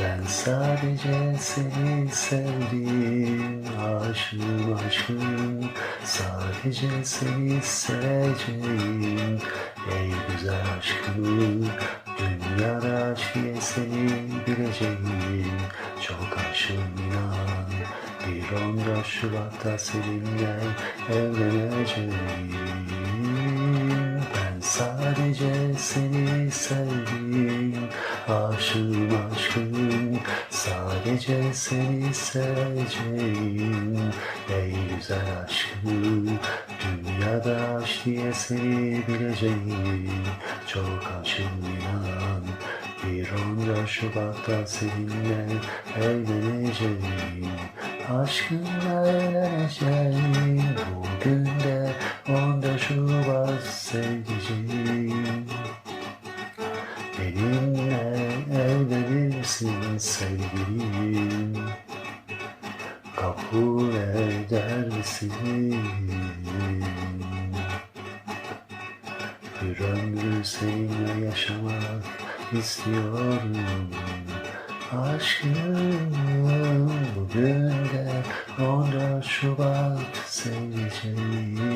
Ben sadece seni sevdim Aşığım aşkım. Sadece seni seveceğim Ey güzel aşkım. Dünyada diye seni bileceğim. Çok aşığım inan. Bir 14 Şubat'ta seninle evleneceğim sadece seni sevdim Aşığım aşkım. Sadece seni seveceğim Ey güzel aşkım. Dünyada aşk diye seni bileceğim. Çok aşığım inan. Bir 14 Şubat'ta seninle evleneceğim. Aşkınla evleneceğim. Bugün de Benimle evlenirsin sevgilim. Kabul eder misin? Bir ömrü seninle yaşamak istiyorum. Aşkım bugün de 14 Şubat seveceğim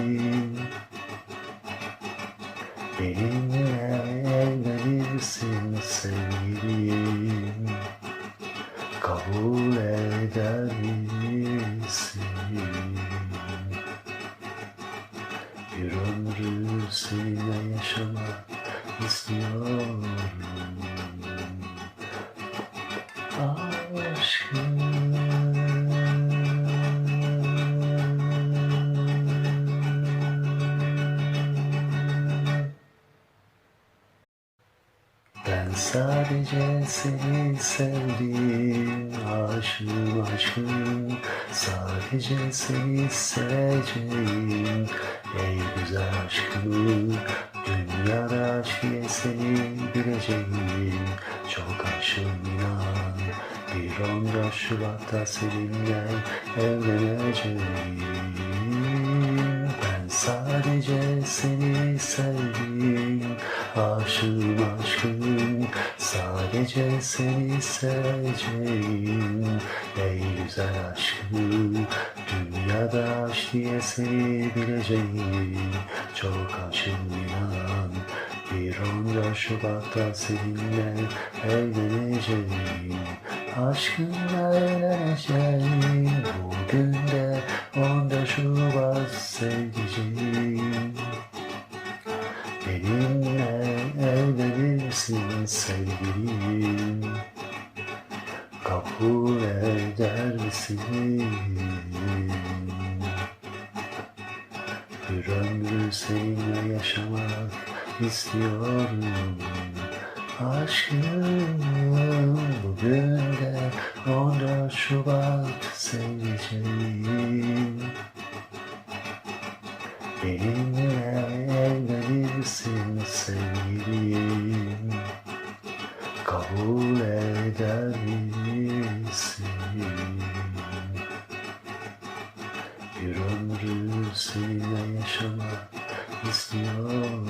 Benimle evlenirsin sevgilim Kabul eder misin? Bir ömrü seninle yaşamak istiyorum Ben sadece seni sevdim Aşığım aşkım Sadece seni seveceğim Ey güzel aşkım. Dünyada aşk diye seni bileceğim. Çok aşığım inan. Bir 14 Şubat'ta seninle evleneceğim sadece seni sevdim Aşığım aşkım. Sadece seni seveceğim Ey güzel aşkım. Dünyada aşk diye seni bileceğim. Çok aşığım inan. Bir 14 Şubat'ta seninle evleneceğim. Aşkınla evleneceğim. Bugün evlenirsin sevgilim Kabul eder misin? Bir ömrü seninle yaşamak istiyorum Aşkım bugün de 14 Şubat seveceğim Benimle evlenirsin sevgilim Kabul eder misin? Bir ömrü seninle yaşamak istiyorum